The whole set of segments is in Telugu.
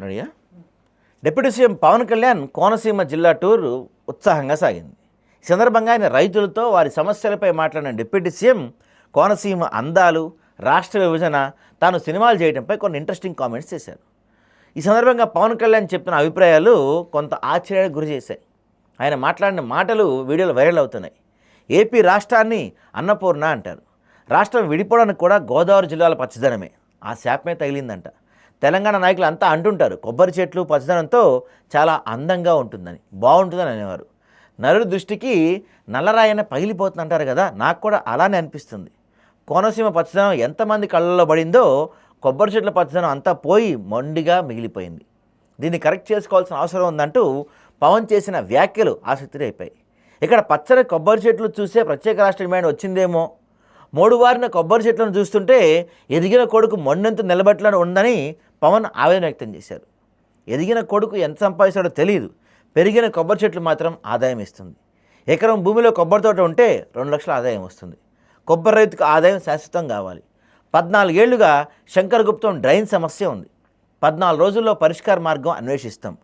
నడియా? డిప్యూటీ సీఎం పవన్ కళ్యాణ్ కోనసీమ జిల్లా టూర్ ఉత్సాహంగా సాగింది. ఈ సందర్భంగా ఆయన రైతులతో వారి సమస్యలపై మాట్లాడిన డిప్యూటీ సీఎం కోనసీమ అందాలు రాష్ట్ర విభజన తాను సినిమాలు చేయడంపై కొన్ని ఇంట్రెస్టింగ్ కామెంట్స్ చేశారు. ఈ సందర్భంగా పవన్ కళ్యాణ్ చెప్పిన అభిప్రాయాలు కొంత ఆశ్చర్యానికి గురి చేశాయి. ఆయన మాట్లాడిన మాటలు వీడియోలు వైరల్ అవుతున్నాయి. ఏపీ రాష్ట్రాన్ని అన్నపూర్ణ అంటారు. రాష్ట్రం విడిపోవడానికి కూడా గోదావరి జిల్లాల పచ్చదనమే. ఆ శాపమే తగిలిందంట. తెలంగాణ నాయకులు అంతా అంటుంటారు కొబ్బరి చెట్లు పచ్చదనంతో చాలా అందంగా ఉంటుందని బాగుంటుందని అనేవారు. నరుడి దృష్టికి నల్లరాయన పగిలిపోతుందంటారు కదా నాకు కూడా అలానే అనిపిస్తుంది. కోనసీమ పచ్చదనం ఎంతమంది కళ్ళల్లో పడిందో కొబ్బరి చెట్ల పచ్చదనం అంతా పోయి మొండిగా మిగిలిపోయింది. దీన్ని కరెక్ట్ చేసుకోవాల్సిన అవసరం ఉందంటూ పవన్ చేసిన వ్యాఖ్యలు ఆసక్తి అయిపోయాయి. ఇక్కడ పచ్చని కొబ్బరి చెట్లు చూసే ప్రత్యేక రాష్ట్ర డిమాండ్ వచ్చిందేమో. మూడు వారిన కొబ్బరి చెట్లను చూస్తుంటే ఎదిగిన కొడుకు మొండెంత నిలబెట్టలని ఉందని పవన్ ఆవేదన వ్యక్తం చేశారు. ఎదిగిన కొడుకు ఎంత సంపాదిస్తాడో తెలియదు పెరిగిన కొబ్బరి చెట్లు మాత్రం ఆదాయం ఇస్తుంది. ఎకరం భూమిలో కొబ్బరి తోట ఉంటే రెండు లక్షల ఆదాయం వస్తుంది. కొబ్బరి రైతుకు ఆదాయం శాశ్వతం కావాలి. పద్నాలుగేళ్ళుగా శంకర్ గుప్తం డ్రైన్ సమస్య ఉంది. పద్నాలుగు రోజుల్లో పరిష్కార మార్గం అన్వేషిస్తాం.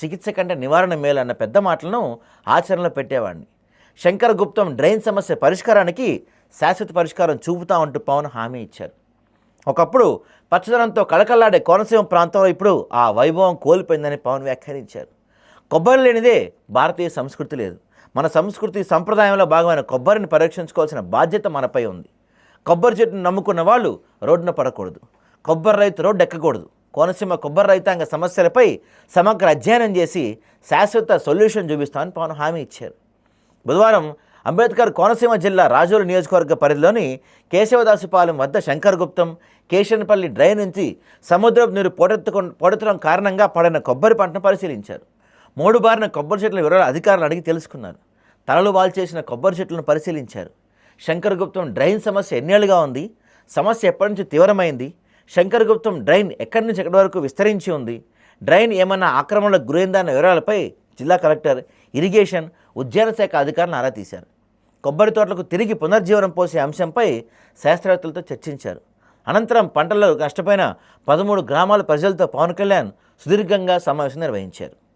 చికిత్స కంటే నివారణ మేలు అన్న పెద్ద మాటలను ఆచరణలో పెట్టేవాడిని. శంకర్ గుప్తం డ్రైన్ సమస్య పరిష్కారానికి శాశ్వత పరిష్కారం చూపుతామంటూ పవన్ హామీ ఇచ్చారు. ఒకప్పుడు పచ్చదనంతో కళకళలాడే కోనసీమ ప్రాంతంలో ఇప్పుడు ఆ వైభవం కోల్పోయిందని పవన్ వ్యాఖ్యానించారు. కొబ్బరి లేనిదే భారతీయ సంస్కృతి లేదు. మన సంస్కృతి సంప్రదాయంలో భాగమైన కొబ్బరిని పరీక్షించుకోవాల్సిన బాధ్యత మనపై ఉంది. కొబ్బరి చెట్టును నమ్ముకున్న వాళ్ళు రోడ్డున పడకూడదు. కొబ్బరి రైతు రోడ్డు ఎక్కకూడదు. కోనసీమ కొబ్బరి రైతాంగ సమస్యలపై సమగ్ర అధ్యయనం చేసి శాశ్వత సొల్యూషన్ చూపిస్తామని పవన్ హామీ ఇచ్చారు. బుధవారం అంబేద్కర్ కోనసీమ జిల్లా రాజోలు నియోజకవర్గ పరిధిలోని కేశవదాసుపాలెం వద్ద శంకర్ గుప్తం కేశన్పల్లి డ్రైన్ నుంచి సముద్రపు నీరు పోటెత్తుకు పోడెత్తడం కారణంగా పడిన కొబ్బరి పంటను పరిశీలించారు. మూడు బారిన కొబ్బరి చెట్ల వివరాలు అధికారులు అడిగి తెలుసుకున్నారు. తలలు వాల్చేసిన కొబ్బరి చెట్లను పరిశీలించారు. శంకర్ గుప్తం డ్రైన్ సమస్య ఎన్నేళ్ళుగా ఉంది. సమస్య ఎప్పటి నుంచి తీవ్రమైంది? శంకర్ గుప్తం డ్రైన్ ఎక్కడి నుంచి ఎక్కడి వరకు విస్తరించి ఉంది? డ్రైన్ ఏమన్నా ఆక్రమణలకు గురైందన్న వివరాలపై జిల్లా కలెక్టర్ ఇరిగేషన్ ఉద్యాన శాఖ అధికారులను ఆరా తీశారు. కొబ్బరి తోటలకు తిరిగి పునర్జీవనం పోసే అంశంపై శాస్త్రవేత్తలతో చర్చించారు. అనంతరం పంటల్లో కష్టపోయిన పదమూడు గ్రామాల ప్రజలతో పవన్ కళ్యాణ్ సుదీర్ఘంగా సమావేశం నిర్వహించారు.